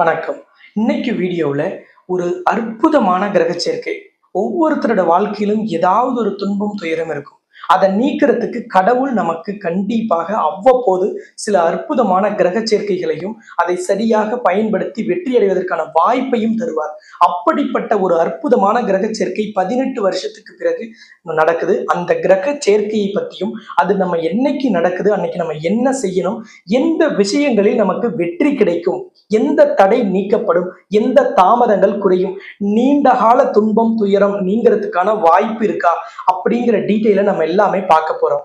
வணக்கம். இன்னைக்கு வீடியோவில் ஒரு அற்புதமான கிரக சேர்க்கை ஒவ்வொருத்தரோட வாழ்க்கையிலும் ஏதாவது ஒரு துன்பம் துயரம் இருக்கும். அதை நீக்கிறதுக்கு கடவுள் நமக்கு கண்டிப்பாக அவ்வப்போது சில அற்புதமான கிரக சேர்க்கைகளையும் அதை சரியாக பயன்படுத்தி வெற்றி அடைவதற்கான வாய்ப்பையும் தருவார். அப்படிப்பட்ட ஒரு அற்புதமான கிரக சேர்க்கை பதினெட்டு வருஷத்துக்கு பிறகு நடக்குது. அந்த கிரக சேர்க்கையை பற்றியும் அது நம்ம என்னைக்கு நடக்குது அன்னைக்கு நம்ம என்ன செய்யணும் எந்த விஷயங்களில் நமக்கு வெற்றி கிடைக்கும் எந்த தடை நீக்கப்படும் எந்த தாமதங்கள் குறையும் நீண்ட கால துன்பம் துயரம் நீங்கிறதுக்கான வாய்ப்பு இருக்கா அப்படிங்கிற டீட்டெயிலை நம்ம எல்லாமே பார்க்க போறோம்.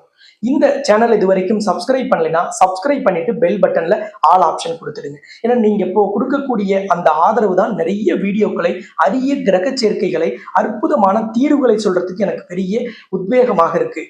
இந்த சேனல் இது வரைக்கும் சப்ஸ்கிரைப் பண்ணலைன்னா சப்ஸ்கிரைப் பண்ணிட்டு பெல் பட்டன்ல ஆல் ஆப்ஷன் கொடுத்துடுங்க. ஏன்னா நீங்க இப்போ கொடுக்கக்கூடிய அந்த ஆதரவு தான் நிறைய வீடியோக்களை அரிய கிரக சேர்க்கைகளை அற்புதமான தீர்வுகளை சொல்றதுக்கு எனக்கு பெரிய உத்வேகமாக இருக்கு.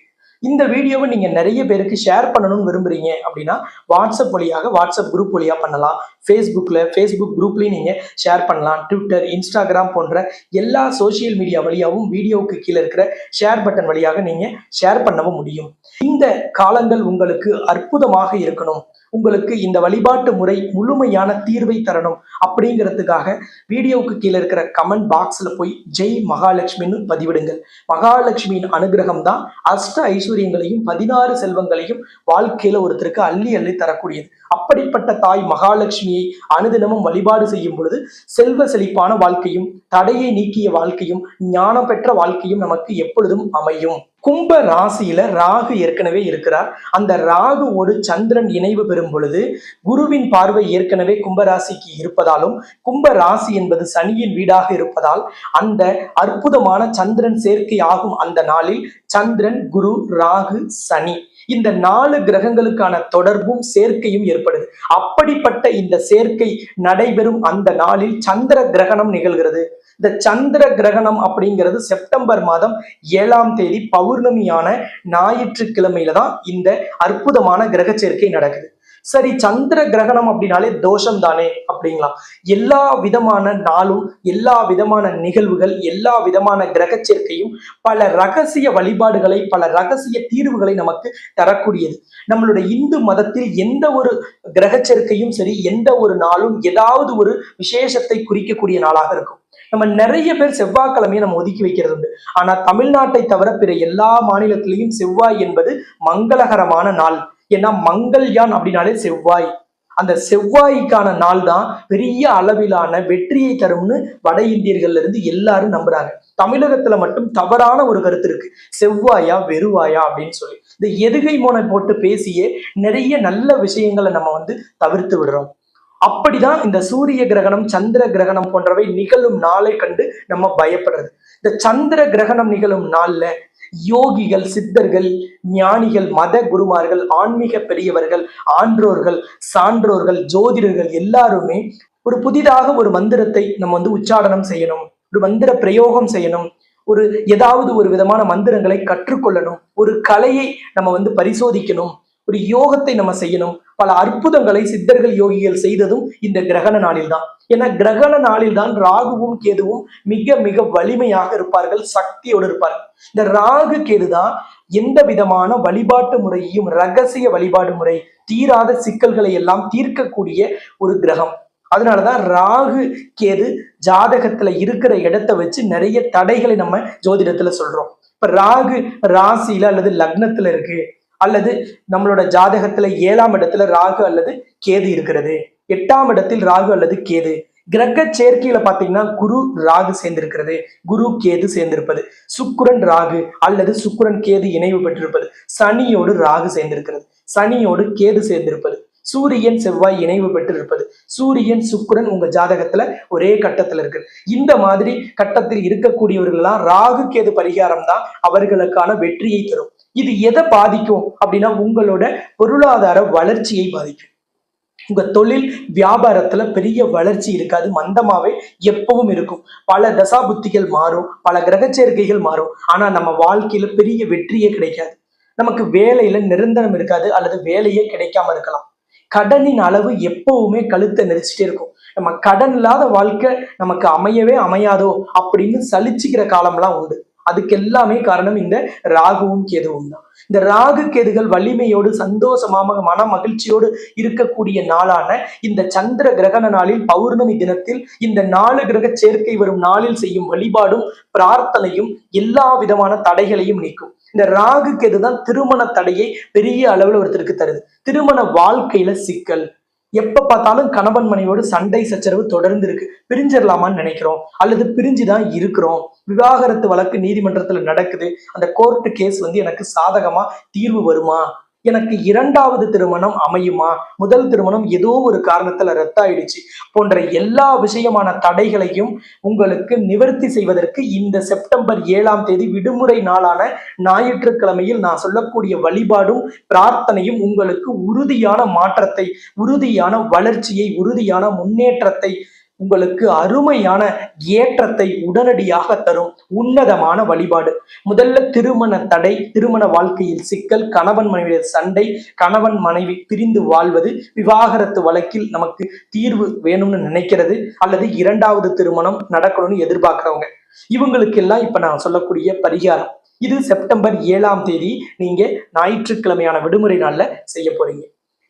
இந்த வீடியோவை நீங்க நிறைய பேருக்கு ஷேர் பண்ணணும்னு விரும்புறீங்க அப்படின்னா வாட்ஸ்அப் வழியாக வாட்ஸ்அப் குரூப் வழியாக பண்ணலாம். ஃபேஸ்புக்கில் ஃபேஸ்புக் குரூப்லேயும் நீங்கள் ஷேர் பண்ணலாம். ட்விட்டர் இன்ஸ்டாகிராம் போன்ற எல்லா சோஷியல் மீடியா வழியாகவும் வீடியோவுக்கு கீழே இருக்கிற ஷேர் பட்டன் வழியாக நீங்கள் ஷேர் பண்ணவும் முடியும். இந்த காலங்கள் உங்களுக்கு அற்புதமாக இருக்கணும். உங்களுக்கு இந்த வழிபாட்டு முறை முழுமையான தீர்வை தரணும் அப்படிங்கிறதுக்காக வீடியோவுக்கு கீழே இருக்கிற கமெண்ட் பாக்ஸில் போய் ஜெய் மகாலட்சுமின்னு பதிவிடுங்கள். மகாலட்சுமியின் அனுகிரகம் தான் அஷ்ட ஐஸ்வர்யங்களையும் பதினாறு செல்வங்களையும் வாழ்க்கையில ஒருத்தருக்கு அள்ளி அள்ளி தரக்கூடியது. அப்படிப்பட்ட தாய் மகாலட்சுமியை அனுதினமும் வழிபாடு செய்யும் பொழுது செல்வ செழிப்பான வாழ்க்கையும் தடையை நீக்கிய வாழ்க்கையும் ஞானம் பெற்ற வாழ்க்கையும் நமக்கு எப்பொழுதும் அமையும். கும்ப ராசியில ராகு ஏற்கனவே இருக்கிறார். அந்த ராகுவோடு சந்திரன் இணைவு பெறும் பொழுது குருவின் பார்வை ஏற்கனவே கும்ப ராசிக்கு இருப்பதாலும் கும்ப ராசி என்பது சனியின் வீடாக இருப்பதால் அந்த அற்புதமான சந்திரன் சேர்க்கை ஆகும் அந்த நாளில் சந்திரன் குரு ராகு சனி. இந்த நாலு கிரகங்களுக்கான தொடர்பும் சேர்க்கையும் ஏற்படுது. அப்படிப்பட்ட இந்த சேர்க்கை நடைபெறும் அந்த நாளில் சந்திர கிரகணம் நிகழ்கிறது. இந்த சந்திர கிரகணம் அப்படிங்கிறது செப்டம்பர் மாதம் ஏழாம் தேதி பௌர்ணமியான ஞாயிற்றுக்கிழமையில தான் இந்த அற்புதமான கிரக சேர்க்கை நடக்குது. சரி சந்திர கிரகணம் அப்படின்னாலே தோஷம் தானே அப்படிங்களா? எல்லா விதமான நாளும் எல்லா விதமான நிகழ்வுகள் எல்லா விதமான கிரக சேர்க்கையும் பல ரகசிய வழிபாடுகளை பல ரகசிய தீர்வுகளை நமக்கு தரக்கூடியது. நம்மளுடைய இந்து மதத்தில் எந்த ஒரு கிரக சேர்க்கையும் சரி எந்த ஒரு நாளும் ஏதாவது ஒரு விசேஷத்தை குறிக்கக்கூடிய நாளாக இருக்கும். நம்ம நிறைய பேர் செவ்வாய்க்கிழமையை நம்ம ஒதுக்கி வைக்கிறது உண்டு ஆனா தமிழ்நாட்டை தவிர பிற எல்லா மாநிலத்திலையும் செவ்வாய் என்பது மங்களகரமான நாள். ஏன்னா மங்கள்யான் அப்படின்னாலே செவ்வாய். அந்த செவ்வாய்க்கான நாள் தான் பெரிய அளவிலான வெற்றியை தரும்னு வட இந்தியர்கள்ல இருந்து எல்லாரும் நம்புறாங்க. தமிழகத்துல மட்டும் தவறான ஒரு கருத்து இருக்கு. செவ்வாயா வெறுவாயா அப்படின்னு சொல்லி. இந்த எதுகை மோனை போட்டு பேசியே நிறைய நல்ல விஷயங்களை நம்ம வந்து தவிர்த்து விடுறோம். அப்படிதான் இந்த சூரிய கிரகணம் சந்திர கிரகணம் போன்றவை நிகழும் நாளை கண்டு நம்ம பயப்படுறது. இந்த சந்திர கிரகணம் நிகழும் நாள்ல யோகிகள் சித்தர்கள் ஞானிகள் மத குருமார்கள் ஆன்மீக பெரியவர்கள் ஆன்றோர்கள் சான்றோர்கள் ஜோதிடர்கள் எல்லாருமே ஒரு புதிதாக ஒரு மந்திரத்தை நம்ம வந்து உச்சாடனம் செய்யணும் ஒரு மந்திர பிரயோகம் செய்யணும் ஒரு ஏதாவது ஒரு விதமான மந்திரங்களை கற்றுக்கொள்ளணும் ஒரு கலையை நம்ம வந்து பரிசோதிக்கணும் ஒரு யோகத்தை நம்ம செய்யணும். பல அற்புதங்களை சித்தர்கள் யோகிகள் செய்ததும் இந்த கிரகண நாளில் தான் ஏன்னா கிரகண நாளில் தான் ராகுவும் கேதுவும் மிக மிக வலிமையாக இருப்பார்கள் சக்தியோடு இருப்பார்கள். இந்த ராகு கேது தான் எந்த விதமான வழிபாட்டு முறையையும் ரகசிய வழிபாடு முறை தீராத சிக்கல்களை எல்லாம் தீர்க்கக்கூடிய ஒரு கிரகம். அதனாலதான் ராகு கேது ஜாதகத்துல இருக்கிற இடத்த வச்சு நிறைய தடைகளை நம்ம ஜோதிடத்துல சொல்றோம். இப்ப ராகு ராசியில அல்லது லக்னத்துல இருக்கு. அல்லது நம்மளோட ஜாதகத்துல ஏழாம் இடத்துல ராகு அல்லது கேது இருக்கிறது. எட்டாம் இடத்தில் ராகு அல்லது கேது. கிரக சேர்க்கையில பாத்தீங்கன்னா குரு ராகு சேர்ந்திருக்கிறது. குரு கேது சேர்ந்திருப்பது. சுக்குரன் ராகு அல்லது சுக்குரன் கேது இணைவு பெற்றிருப்பது. சனியோடு ராகு சேர்ந்திருக்கிறது. சனியோடு கேது சேர்ந்திருப்பது. சூரியன் செவ்வாய் இணைவு பெற்றிருப்பது. சூரியன் சுக்குரன் உங்க ஜாதகத்துல ஒரே கட்டத்துல இருக்கு. இந்த மாதிரி கட்டத்தில் இருக்கக்கூடியவர்கள்லாம் ராகு கேது பரிகாரம் தான் அவர்களுக்கான வெற்றியை தரும். இது எதை பாதிக்கும் அப்படின்னா உங்களோட பொருளாதார வளர்ச்சியை பாதிக்கும். உங்க தொழில் வியாபாரத்துல பெரிய வளர்ச்சி இருக்காது மந்தமாவே எப்பவும் இருக்கும். பல தசா புத்திகள் மாறும் பல கிரக சேர்க்கைகள் மாறும். ஆனா நம்ம வாழ்க்கையில பெரிய வெற்றியே கிடைக்காது. நமக்கு வேலையில நிரந்தரம் இருக்காது அல்லது வேலையே கிடைக்காம இருக்கலாம். கடனின் அளவு எப்பவுமே கழுத்தை நெரிச்சிட்டே இருக்கும். நம்ம கடன் இல்லாத வாழ்க்கை நமக்கு அமையவே அமையாதோ அப்படின்னு சலிச்சுக்கிற காலம்லாம் உண்டு. அதுக்கு எல்லாமே காரணம் இந்த ராகுவும் கேதுவும் தான். இந்த ராகு கேதுகள் வலிமையோடு சந்தோஷமாக மன மகிழ்ச்சியோடு இருக்கக்கூடிய நாளான இந்த சந்திர கிரகண நாளில் பௌர்ணமி தினத்தில் இந்த நாலு கிரக சேர்க்கை வரும் நாளில் செய்யும் வழிபாடும் பிரார்த்தனையும் எல்லா விதமான தடைகளையும் நீக்கும். இந்த ராகு கேது தான் திருமண தடையை பெரிய அளவில் ஒருத்தருக்கு தருது. திருமண வாழ்க்கையில சிக்கல். எப்ப பார்த்தாலும் கணவன் மனைவியோடு சண்டை சச்சரவு தொடர்ந்து இருக்கு. பிரிஞ்சிடலாமான்னு நினைக்கிறோம். அல்லது பிரிஞ்சுதான் இருக்கிறோம். விவாகரத்து வழக்கு நீதிமன்றத்துல நடக்குது. அந்த கோர்ட்டு கேஸ் வந்து எனக்கு சாதகமா தீர்வு வருமா? எனக்கு இரண்டாவது திருமணம் அமையுமா? முதல் திருமணம் ஏதோ ஒரு காரணத்துல ரத்தாயிடுச்சு. போன்ற எல்லா விஷயமான தடைகளையும் உங்களுக்கு நிவர்த்தி செய்வதற்கு இந்த செப்டம்பர் ஏழாம் தேதி விடுமுறை நாளான ஞாயிற்றுக்கிழமையில் நான் சொல்லக்கூடிய வழிபாடும் பிரார்த்தனையும் உங்களுக்கு உறுதியான மாற்றத்தை உறுதியான வளர்ச்சியை உறுதியான முன்னேற்றத்தை உங்களுக்கு அருமையான ஏற்றத்தை உடனடியாக தரும் உன்னதமான வழிபாடு. முதல்ல திருமண தடை திருமண வாழ்க்கையில் சிக்கல் கணவன் மனைவி சண்டை கணவன் மனைவி பிரிந்து வாழ்வது விவாகரத்து வழக்கில் நமக்கு தீர்வு வேணும்னு நினைக்கிறது அல்லது இரண்டாவது திருமணம் நடக்கணும்னு எதிர்பார்க்கிறவங்க. இவங்களுக்கெல்லாம் இப்ப நான் சொல்லக்கூடிய பரிகாரம். இது செப்டம்பர் ஏழாம் தேதி நீங்க ஞாயிற்றுக்கிழமையான விடுமுறை நாள்ல செய்ய போறீங்க.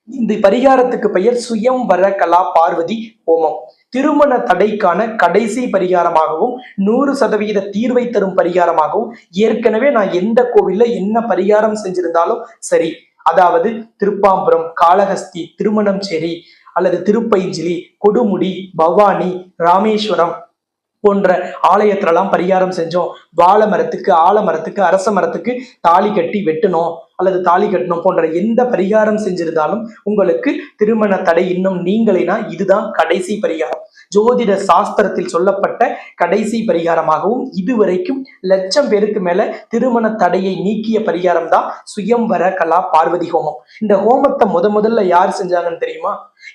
இந்த பரிகாரத்துக்கு பெயர் சுயம் வரகலா பார்வதி ஹோமம். திருமண தடைக்கான கடைசி பரிகாரமாகவும் நூறு சதவீத தீர்வை தரும் பரிகாரமாகவும் ஏற்கனவே நான் எந்த கோவில்ல என்ன பரிகாரம் செஞ்சிருந்தாலும் சரி. அதாவது திருப்பாம்புரம் காளஹஸ்தி திருமணம்சேரி அல்லது திருப்பைஞ்சிலி கொடுமுடி பவானி ராமேஸ்வரம் போன்ற ஆலயத்துலலாம் பரிகாரம் செஞ்சோம். வாழை மரத்துக்கு ஆலமரத்துக்கு அரச மரத்துக்கு தாலி கட்டி வெட்டணும் அல்லது தாலி கட்டணும் போன்ற எந்த பரிகாரம் செஞ்சிருந்தாலும் உங்களுக்கு திருமண தடை இன்னும் நீங்களேனா இதுதான் கடைசி பரிகாரம். ஜோதிட சாஸ்திரத்தில் சொல்லப்பட்ட கடைசி பரிகாரமாகவும் இதுவரைக்கும் லட்சம் பேருக்கு மேல திருமண தடையை நீக்கிய பரிகாரம் தான் சுயம்வர கலா பார்வதி ஹோமம். இந்த ஹோமத்தை முத முதல்ல யார் செஞ்சாங்கன்னு தெரியுமா?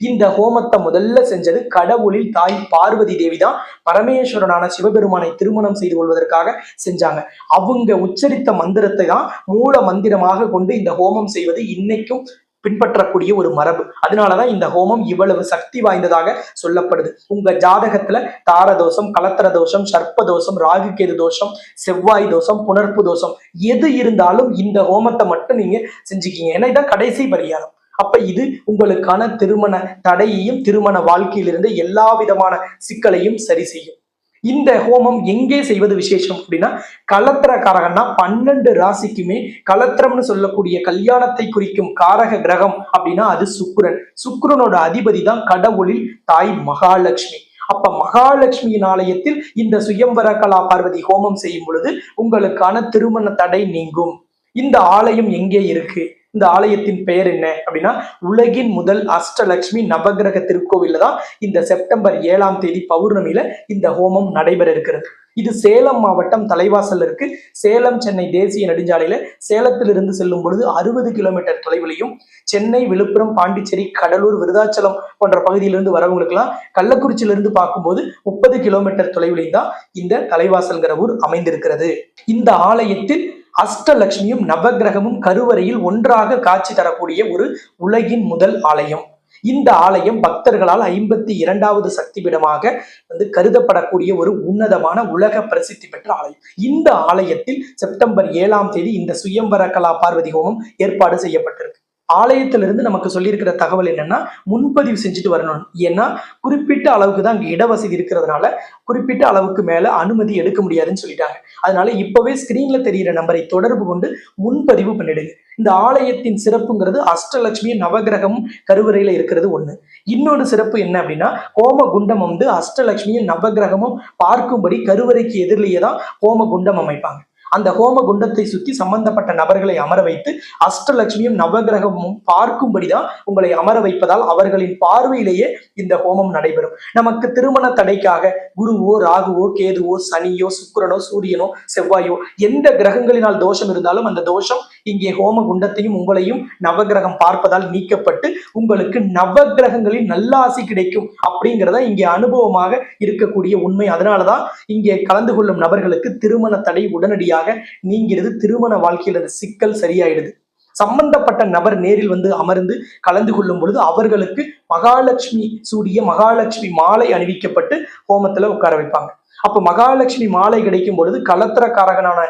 இந்த ஹோமத்தை முதல்ல செஞ்சது கடவுளில் தாய் பார்வதி தேவி தான். பரமேஸ்வரனான சிவபெருமானை திருமணம் செய்து கொள்வதற்காக செஞ்சாங்க. அவங்க உச்சரித்த மந்திரத்தை தான் மூல மந்திரமாக கொண்டு இந்த ஹோமம் செய்வது இன்னைக்கும் பின்பற்றக்கூடிய ஒரு மரபு. அதனாலதான் இந்த ஹோமம் இவ்வளவு சக்தி வாய்ந்ததாக சொல்லப்படுது. உங்க ஜாதகத்துல தார தோஷம் கலத்திர தோஷம் சர்ப்ப தோஷம் ராகுகேது தோஷம் செவ்வாய் தோஷம் புணர்ப்பு தோஷம் எது இருந்தாலும் இந்த ஹோமத்தை மட்டும் நீங்க செஞ்சுக்கீங்க. ஏன்னா இதான் கடைசி பரிகாரம். அப்ப இது உங்களுக்கான திருமண தடையையும் திருமண வாழ்க்கையிலிருந்து எல்லா விதமான சிக்கலையும் சரி செய்யும். இந்த ஹோமம் எங்கே செய்வது விசேஷம் அப்படின்னா கலத்திரக்காரகன்னா பன்னெண்டு ராசிக்குமே கலத்திரம்னு சொல்லக்கூடிய கல்யாணத்தை குறிக்கும் காரக கிரகம் அப்படின்னா அது சுக்கிரன். சுக்கிரனோட அதிபதி தான் கடவுளில் தாய் மகாலட்சுமி. அப்ப மகாலட்சுமியின் ஆலயத்தில் இந்த சுயம்பர கலா பார்வதி ஹோமம் செய்யும் பொழுது உங்களுக்கான திருமண தடை நீங்கும். இந்த ஆலயம் எங்கே இருக்கு? இந்த ஆலயத்தின் பெயர் என்ன அப்படின்னா உலகின் முதல் அஷ்டலட்சுமி நவகிரக திருக்கோவில்ல தான் இந்த செப்டம்பர் ஏழாம் தேதி பௌர்ணமியில இந்த ஹோமம் நடைபெற இருக்கிறது. இது சேலம் மாவட்டம் தலைவாசல்ல இருக்கு. சேலம் சென்னை தேசிய நெடுஞ்சாலையில சேலத்திலிருந்து செல்லும் பொழுது அறுபது கிலோமீட்டர் தொலைவிலையும் சென்னை விழுப்புரம் பாண்டிச்சேரி கடலூர் விருதாச்சலம் போன்ற பகுதியிலிருந்து வரவங்களுக்கெல்லாம் கள்ளக்குறிச்சியிலிருந்து பார்க்கும்போது முப்பது கிலோமீட்டர் தொலைவிலையும் தான் இந்த தலைவாசல்கிற ஊர் அமைந்திருக்கிறது. இந்த ஆலயத்தில் அஷ்டலட்சுமியும் நவகிரகமும் கருவறையில் ஒன்றாக காட்சி தரக்கூடிய ஒரு உலகின் முதல் ஆலயம். இந்த ஆலயம் பக்தர்களால் ஐம்பத்தி இரண்டாவது சக்தி பீடமாக வந்து கருதப்படக்கூடிய ஒரு உன்னதமான உலக பிரசித்தி பெற்ற ஆலயம். இந்த ஆலயத்தில் செப்டம்பர் ஏழாம் தேதி இந்த சுயம்பர கலா பார்வதி ஹோமம் ஏற்பாடு செய்யப்பட்டிருக்கு. ஆலயத்திலிருந்து நமக்கு சொல்லியிருக்கிற தகவல் என்னன்னா முன்பதிவு செஞ்சுட்டு வரணும். ஏன்னா குறிப்பிட்ட அளவுக்கு தான் அங்க இடவசதி இருக்கிறதுனால குறிப்பிட்ட அளவுக்கு மேல அனுமதி எடுக்க முடியாதுன்னு சொல்லிட்டாங்க. அதனால இப்பவே ஸ்கிரீன்ல தெரியிற நம்பரை தொடர்பு கொண்டு முன்பதிவு பண்ணிடுங்க. இந்த ஆலயத்தின் சிறப்புங்கிறது அஷ்டலட்சுமி நவகிரகம் கருவறையில இருக்கிறது ஒண்ணு. இன்னொரு சிறப்பு என்ன அப்படின்னா கோம குண்டம் வந்து அஷ்டலட்சுமியும் நவகிரகமும் பார்க்கும்படி கருவறைக்கு எதிரிலேயே தான் கோம குண்டம் அமைப்பாங்க. அந்த ஹோம குண்டத்தை சுத்தி சம்பந்தப்பட்ட நபர்களை அமர வைத்து அஷ்டலட்சுமியும் நவகிரகமும் பார்க்கும்படிதான் உங்களை அமர வைப்பதால் அவர்களின் பார்வையிலேயே இந்த ஹோமம் நடைபெறும். நமக்கு திருமண தடைக்காக குருவோ ராகுவோ கேதுவோ சனியோ சுக்கிரனோ சூரியனோ செவ்வாயோ எந்த கிரகங்களினால் தோஷம் இருந்தாலும் அந்த தோஷம் இங்கே ஹோம குண்டத்தையும் உங்களையும் நவகிரகம் பார்ப்பதால் நீக்கப்பட்டு உங்களுக்கு நவகிரகங்களில் நல்லாசி கிடைக்கும் அப்படிங்கிறத இங்கே அனுபவமாக இருக்கக்கூடிய உண்மை. அதனாலதான் இங்கே கலந்து கொள்ளும் நபர்களுக்கு திருமண தடை உடனடியாக நீங்கிறது. திருமண வாழ்க்கையில் அந்த சிக்கல் சரியாயிடுது. சம்பந்தப்பட்ட நபர் நேரில் வந்து அமர்ந்து கலந்து கொள்ளும் பொழுது அவர்களுக்கு மகாலட்சுமி சூடிய மகாலட்சுமி மாலை அணிவிக்கப்பட்டு ஹோமத்துல உட்கார வைப்பாங்க. அப்போ மகாலட்சுமி மாலை கிடைக்கும் பொழுது கலத்திரக்காரகனான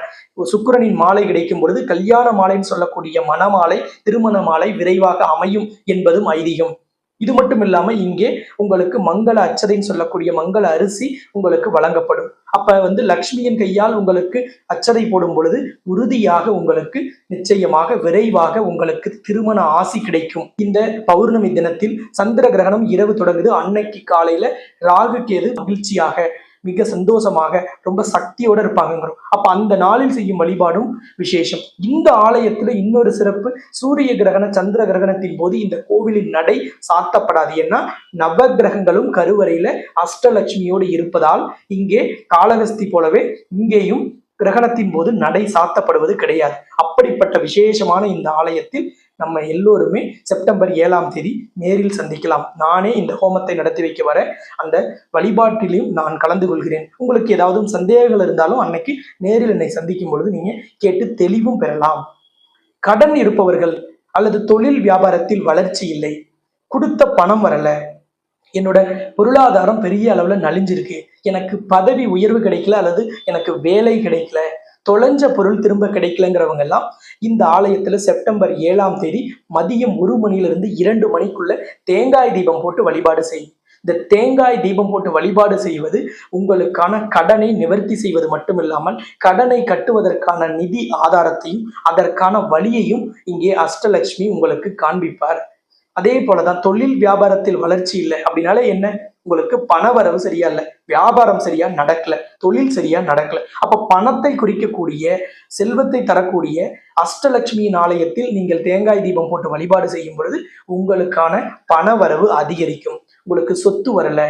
சுக்கிரனின் மாலை கிடைக்கும் பொழுது கல்யாண மாலைன்னு சொல்லக்கூடிய மணமாலை திருமண மாலை விரைவாக அமையும் என்பதும் ஐதீகம். இது மட்டும் இல்லாம இங்கே உங்களுக்கு மங்கள அச்சதைன்னு சொல்லக்கூடிய மங்கள அரிசி உங்களுக்கு வழங்கப்படும். அப்ப வந்து லக்ஷ்மியின் கையால் உங்களுக்கு அச்சதை போடும் பொழுது உறுதியாக உங்களுக்கு நிச்சயமாக விரைவாக உங்களுக்கு திருமண ஆசி கிடைக்கும். இந்த பௌர்ணமி தினத்தில் சந்திர கிரகணம் இரவு தொடங்குது. அன்னைக்கு காலையில ராகு கேது மகிழ்ச்சியாக மிக சந்தோஷமாக ரொம்ப சக்தியோட இருப்பாங்க அப்ப அந்த நாளில் செய்யும் வழிபாடும் விசேஷம். இந்த ஆலயத்துல இன்னொரு சிறப்பு சூரிய கிரகண சந்திர கிரகணத்தின் போது இந்த கோவிலின் நடை சாத்தப்படாது. ஏன்னா நவ கிரகங்களும் கருவறையில அஷ்டலட்சுமியோடு இருப்பதால் இங்கே காளகஸ்தி போலவே இங்கேயும் கிரகணத்தின் போது நடை சாத்தப்படுவது கிடையாது. அப்படிப்பட்ட விசேஷமான இந்த ஆலயத்தில் நம்ம எல்லோருமே செப்டம்பர் ஏழாம் தேதி நேரில் சந்திக்கலாம். நானே இந்த ஹோமத்தை நடத்தி வைக்க வர அந்த வழிபாட்டிலையும் நான் கலந்து கொள்கிறேன். உங்களுக்கு ஏதாவது சந்தேகங்கள் இருந்தாலும் அன்னைக்கு நேரில் என்னை சந்திக்கும் பொழுது நீங்க கேட்டு தெளிவும் பெறலாம். கடன் இருப்பவர்கள் அல்லது தொழில் வியாபாரத்தில் வளர்ச்சி இல்லை. கொடுத்த பணம் வரல. என்னோட பொருளாதாரம் பெரிய அளவுல நலிஞ்சிருக்கு. எனக்கு பதவி உயர்வு கிடைக்கல அல்லது எனக்கு வேலை கிடைக்கல. தொலைஞ்ச பொருள் திரும்ப கிடைக்கலங்கிறவங்க எல்லாம் இந்த ஆலயத்துல செப்டம்பர் ஏழாம் தேதி மதியம் ஒரு மணியிலிருந்து இரண்டு மணிக்குள்ள தேங்காய் தீபம் போட்டு வழிபாடு செய்யும் இந்த தேங்காய் தீபம் போட்டு வழிபாடு செய்வது உங்களுக்கான கடனை நிவர்த்தி செய்வது மட்டுமில்லாமல் கடனை கட்டுவதற்கான நிதி ஆதாரத்தையும் அதற்கான வழியையும் இங்கே அஷ்டலட்சுமி உங்களுக்கு காண்பிப்பார். அதே போலதான் தொழில் வியாபாரத்தில் வளர்ச்சி இல்லை அப்படின்னால என்ன? உங்களுக்கு பண வரவு சரியா இல்லை. வியாபாரம் சரியா நடக்கல. தொழில் சரியா நடக்கல. அப்ப பணத்தை குறிக்கக்கூடிய செல்வத்தை தரக்கூடிய அஷ்டலட்சுமியின் ஆலயத்தில் நீங்கள் தேங்காய் தீபம் போட்டு வழிபாடு செய்யும் பொழுது உங்களுக்கான பண வரவு அதிகரிக்கும். உங்களுக்கு சொத்து வரல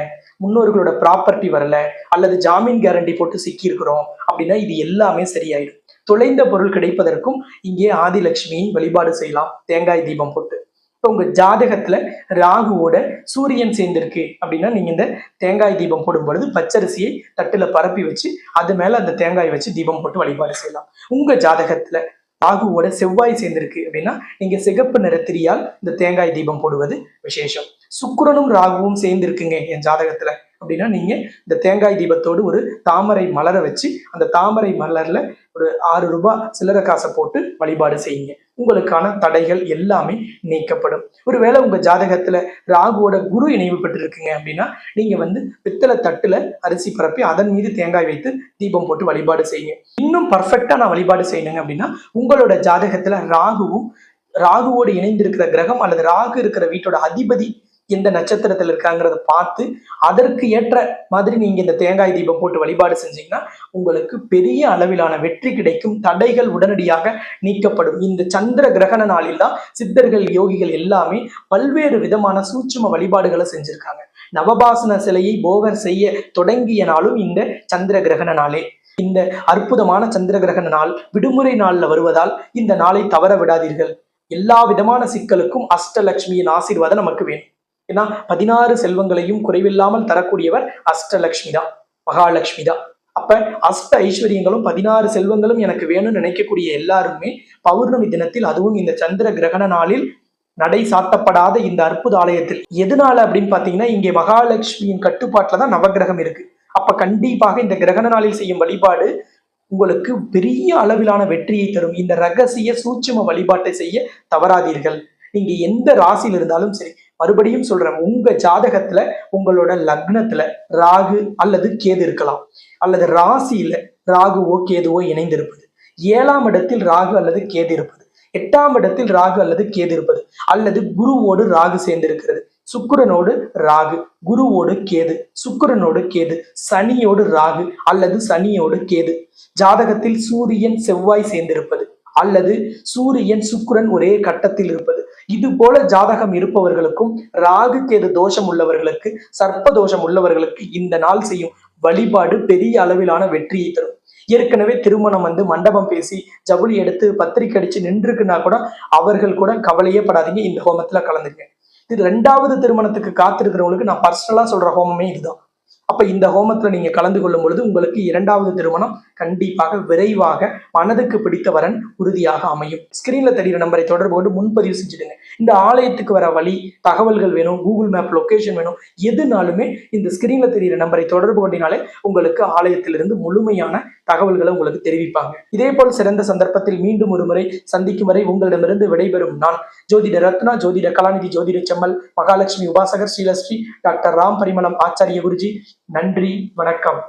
முன்னோர்களோட ப்ராப்பர்ட்டி வரல அல்லது ஜாமீன் கேரண்டி போட்டு சிக்கியிருக்கிறோம் அப்படின்னா இது எல்லாமே சரியாயிடும். தொலைந்த பொருள் கிடைப்பதற்கும் இங்கே ஆதிலட்சுமியை வழிபாடு செய்யலாம். தேங்காய் தீபம் போட்டு. இப்போ உங்கள் ஜாதகத்தில் ராகுவோட சூரியன் சேர்ந்திருக்கு அப்படின்னா நீங்கள் இந்த தேங்காய் தீபம் போடும் பொழுது பச்சரிசியை தட்டில் பரப்பி வச்சு அது மேலே அந்த தேங்காய் வச்சு தீபம் போட்டு வழிபாடு செய்யலாம். உங்கள் ஜாதகத்தில் ராகுவோட செவ்வாய் சேர்ந்திருக்கு அப்படின்னா நீங்கள் சிகப்பு நிறத்திரியால் இந்த தேங்காய் தீபம் போடுவது விசேஷம். சுக்கரனும் ராகுவும் சேர்ந்திருக்குங்க என் ஜாதகத்தில் அப்படின்னா நீங்கள் இந்த தேங்காய் தீபத்தோடு ஒரு தாமரை மலரை வச்சு அந்த தாமரை மலரில் ஒரு ஆறு ரூபாய் சில்லறை காசை போட்டு வழிபாடு செய்யுங்க. உங்களுக்கான தடைகள் எல்லாமே நீக்கப்படும். ஒருவேளை உங்க ஜாதகத்துல ராகுவோட குரு இணைவு பெற்றிருக்குங்க அப்படின்னா நீங்க வந்து பித்தளை தட்டுல அரிசி பரப்பி அதன் மீது தேங்காய் வைத்து தீபம் போட்டு வழிபாடு செய்யுங்க. இன்னும் பர்ஃபெக்டா நான் வழிபாடு செய்யணுங்க அப்படின்னா உங்களோட ஜாதகத்துல ராகுவும் ராகுவோடு இணைந்திருக்கிற கிரகம் அல்லது ராகு இருக்கிற வீட்டோட அதிபதி எந்த நட்சத்திரத்தில் இருக்காங்கிறத பார்த்து அதற்கு ஏற்ற மாதிரி நீங்க இந்த தேங்காய் தீபம் போட்டு வழிபாடு செஞ்சீங்கன்னா உங்களுக்கு பெரிய அளவிலான வெற்றி கிடைக்கும். தடைகள் உடனடியாக நீக்கப்படும். இந்த சந்திர கிரகண நாளில் தான் சித்தர்கள் யோகிகள் எல்லாமே பல்வேறு விதமான சூட்சும வழிபாடுகளை செஞ்சிருக்காங்க. நவபாசன சிலையை போகர் செய்ய தொடங்கிய நாளும் இந்த சந்திர கிரகண நாளே. இந்த அற்புதமான சந்திர கிரகண நாள் விடுமுறை நாள்ல வருவதால் இந்த நாளை தவற விடாதீர்கள். எல்லா விதமான சிக்கலுக்கும் அஷ்டலட்சுமியின் ஆசீர்வாதம் நமக்கு வேணும். ஏன்னா பதினாறு செல்வங்களையும் குறைவில்லாமல் தரக்கூடியவர் அஷ்டலக்ஷ்மி தான் மகாலட்சுமி தான் அப்ப அஷ்ட ஐஸ்வர்யங்களும் பதினாறு செல்வங்களும் எனக்கு வேணும்னு நினைக்கக்கூடிய எல்லாருமே பௌர்ணமி தினத்தில் அதுவும் இந்த சந்திர கிரகண நாளில் நடை சாத்தப்படாத இந்த அற்புத ஆலயத்தில். எதனால அப்படின்னு பாத்தீங்கன்னா இங்கே மகாலட்சுமியின் கட்டுப்பாட்டில் தான் நவகிரகம் இருக்கு. அப்ப கண்டிப்பாக இந்த கிரகண நாளில் செய்யும் வழிபாடு உங்களுக்கு பெரிய அளவிலான வெற்றியை தரும். இந்த ரகசிய சூட்சும வழிபாட்டை செய்ய தவறாதீர்கள். நீங்க எந்த ராசியில் இருந்தாலும் சரி மறுபடியும் சொல்றேன் உங்க ஜாதகத்துல உங்களோட லக்னத்துல ராகு அல்லது கேது இருக்கலாம். அல்லது ராசியில ராகுவோ கேதுவோ இணைந்திருப்பது. ஏழாம் இடத்தில் ராகு அல்லது கேது இருப்பது. எட்டாம் இடத்தில் ராகு அல்லது கேது இருப்பது. அல்லது குருவோடு ராகு சேர்ந்திருக்கிறது. சுக்கரனோடு ராகு குருவோடு கேது சுக்கிரனோடு கேது சனியோடு ராகு அல்லது சனியோடு கேது. ஜாதகத்தில் சூரியன் செவ்வாய் சேர்ந்திருப்பது. அல்லது சூரியன் சுக்கரன் ஒரே கட்டத்தில் இருப்பது. இது போல ஜாதகம் இருப்பவர்களுக்கும் ராகு கேது தோஷம் உள்ளவர்களுக்கு சர்ப்ப தோஷம் உள்ளவர்களுக்கு இந்த நாள் செய்யும் வழிபாடு பெரிய அளவிலான வெற்றியை தரும். ஏற்கனவே திருமணம் வந்து மண்டபம் பேசி ஜவுளி எடுத்து பத்திரிக்கை அடிச்சு நின்றுக்குன்னா கூட அவர்கள் கூட கவலையே படாதீங்க. இந்த ஹோமத்துல கலந்துங்க இது ரெண்டாவது திருமணத்துக்கு காத்திருக்கிறவங்களுக்கு நான் பர்சனலா சொல்ற ஹோமமே இதுதான். அப்ப இந்த ஹோமத்துல நீங்க கலந்து கொள்ளும் பொழுது உங்களுக்கு இரண்டாவது திருமணம் கண்டிப்பாக விரைவாக மனதுக்கு பிடித்த வரன் உறுதியாக அமையும். ஸ்கிரீன்ல தெரிகிற நம்பரை தொடர்பு கொண்டு முன்பதிவு செஞ்சுடுங்க. இந்த ஆலயத்துக்கு வர வழி தகவல்கள் வேணும் கூகுள் மேப் லொக்கேஷன் வேணும் எதுனாலுமே இந்த ஸ்கிரீன்ல தெரிகிற நம்பரை தொடர்பு கொண்டினாலே உங்களுக்கு ஆலயத்திலிருந்து முழுமையான தகவல்களை உங்களுக்கு தெரிவிப்பாங்க. இதே போல் சிறந்த சந்தர்ப்பத்தில் மீண்டும் ஒரு முறை சந்திக்கும் வரை உங்களிடமிருந்து விடைபெறும் நான் ஜோதிட ரத்னா ஜோதிட கலாநிதி ஜோதிட செம்மல் மகாலட்சுமி உபாசகர் ஸ்ரீலஸ்ரீ டாக்டர் ராம் பரிமளம் ஆச்சாரிய குருஜி நன்றி வணக்கம்.